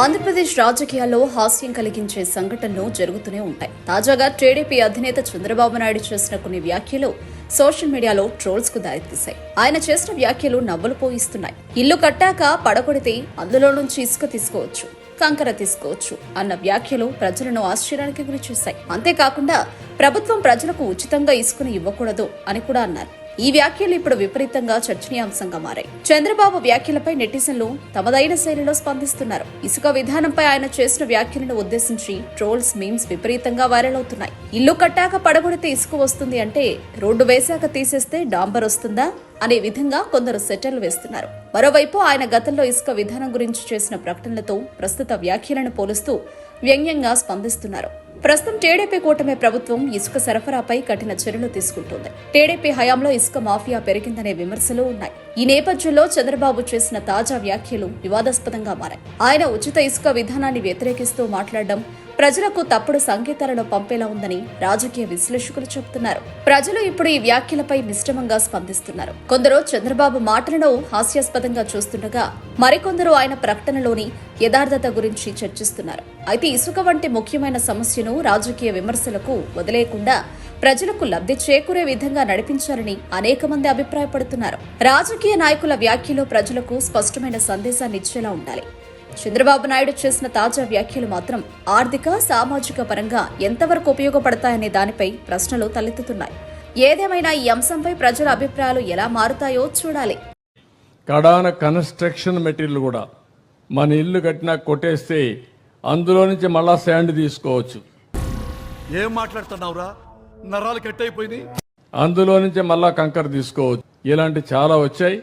ఆంధ్రప్రదేశ్ రాజకీయాల్లో హాస్యం కలిగించే సంఘటనలు జరుగుతూనే ఉంటాయి. తాజాగా టీడీపీ అధినేత చంద్రబాబు నాయుడు చేసిన కొన్ని వ్యాఖ్యలు సోషల్ మీడియాలో ట్రోల్స్కు దారితీశాయి. ఆయన చేసిన వ్యాఖ్యలు నవ్వులు పోయిస్తున్నాయి. ఇల్లు కట్టాక పడకొడితే అందులో నుంచి ఇసుక తీసుకోవచ్చు కంకర తీసుకోవచ్చు అన్న వ్యాఖ్యలు ప్రజలను ఆశ్చర్యానికి గురి చేశాయి అంతేకాకుండా ప్రభుత్వం ప్రజలకు ఉచితంగా ఇసుకను ఇవ్వకూడదు అని కూడా అన్నారు. ఈ వ్యాఖ్యలు ఇప్పుడు విపరీతంగా చర్చనీయాంశంగా మారాయి. చంద్రబాబు వ్యాఖ్యలపై నెటిజన్లు తమదైన శైలిలో స్పందిస్తున్నారు. ఇసుక విధానంపై ఆయన చేసిన వ్యాఖ్యలను ఉద్దేశించి ట్రోల్స్ మీమ్స్ విపరీతంగా వైరల్ అవుతున్నాయి. ఇల్లు కట్టాక పడగొడితే ఇసుక వస్తుంది అంటే రోడ్డు వేశాక తీసేస్తే డాంబర్ వస్తుందా అనే విధంగా కొందరు సెటర్లు వేస్తున్నారు. మరోవైపు ఆయన గతంలో ఇసుక విధానం గురించి చేసిన ప్రకటనలతో ప్రస్తుత వ్యాఖ్యలను పోలుస్తూ వ్యంగ్యంగా స్పందిస్తున్నారు. ప్రస్తుతం టీడీపీ కూటమి ప్రభుత్వం ఇసుక సరఫరాపై కఠిన చర్యలు తీసుకుంటోంది. టీడీపీ హయాంలో ఇసుక మాఫియా పెరిగిందనే విమర్శలు ఉన్నాయి. ఈ నేపథ్యంలో చంద్రబాబు చేసిన తాజా వ్యాఖ్యలు వివాదాస్పదంగా మారాయి. ఆయన ఉచిత ఇసుక విధానాన్ని వ్యతిరేకిస్తూ మాట్లాడడం ప్రజలకు తప్పుడు సంకేతాలను పంపేలా ఉందని రాజకీయ విశ్లేషకులు చెబుతున్నారు. ప్రజలు ఇప్పుడు ఈ వ్యాఖ్యలపై మిశ్రమంగా స్పందిస్తున్నారు. కొందరు చంద్రబాబు మాటలను హాస్యాస్పదంగా చూస్తుండగా మరికొందరు ఆయన ప్రకటనలోని యథార్థత గురించి చర్చిస్తున్నారు. అయితే ఇసుక వంటి ముఖ్యమైన సమస్యను రాజకీయ విమర్శలకు వదిలేయకుండా ప్రజలకు లబ్ధి చేకూరే విధంగా నడిపించాలని అనేక మంది అభిప్రాయపడుతున్నారు. రాజకీయ నాయకుల వ్యాఖ్యలు ప్రజలకు స్పష్టమైన సందేశాన్ని ఇచ్చేలా ఉండాలి. చంద్రబాబు నాయుడు చేసిన తాజా వ్యాఖ్యలు మాత్రం ఆర్థిక సామాజిక పరంగా ఎంతవరకు ఉపయోగపడతాయనే దానిపై ప్రశ్నలు తలెత్తుతున్నాయి. ఏదేమైనా ఈ అంశంపై ప్రజల అభిప్రాయాలు ఎలా మారుతాయో చూడాలి. కడాన కన్స్ట్రక్షన్ మెటీరియల్ కూడా మన ఇల్లు కట్టినా కొట్టేస్తే అందులో నుంచి మళ్ళా శాండ్ తీసుకోవచ్చు. ఏం మాట్లాడుతున్నావురా? నరాలు కట్ అయిపోయినాయి అందులో నుంచి మళ్ళా కంకర తీసుకోవచ్చు. ఇలాంటి చాలా వచ్చాయి.